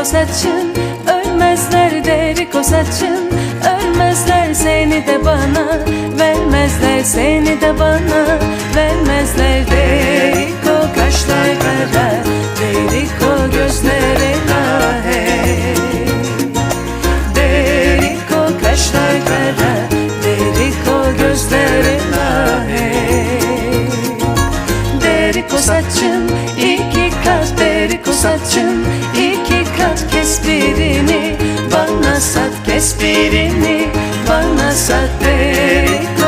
Riko Ölmezler de Riko saçın Ölmezler seni de bana Vermezler seni de bana. Vermezler de Riko kaşlar kara De Riko gözleri kahe De Riko kaşlar kara De Riko gözleri kahe De Riko saçın iki kat De Riko saçın birini bana sat Kes birini bana sat Deriko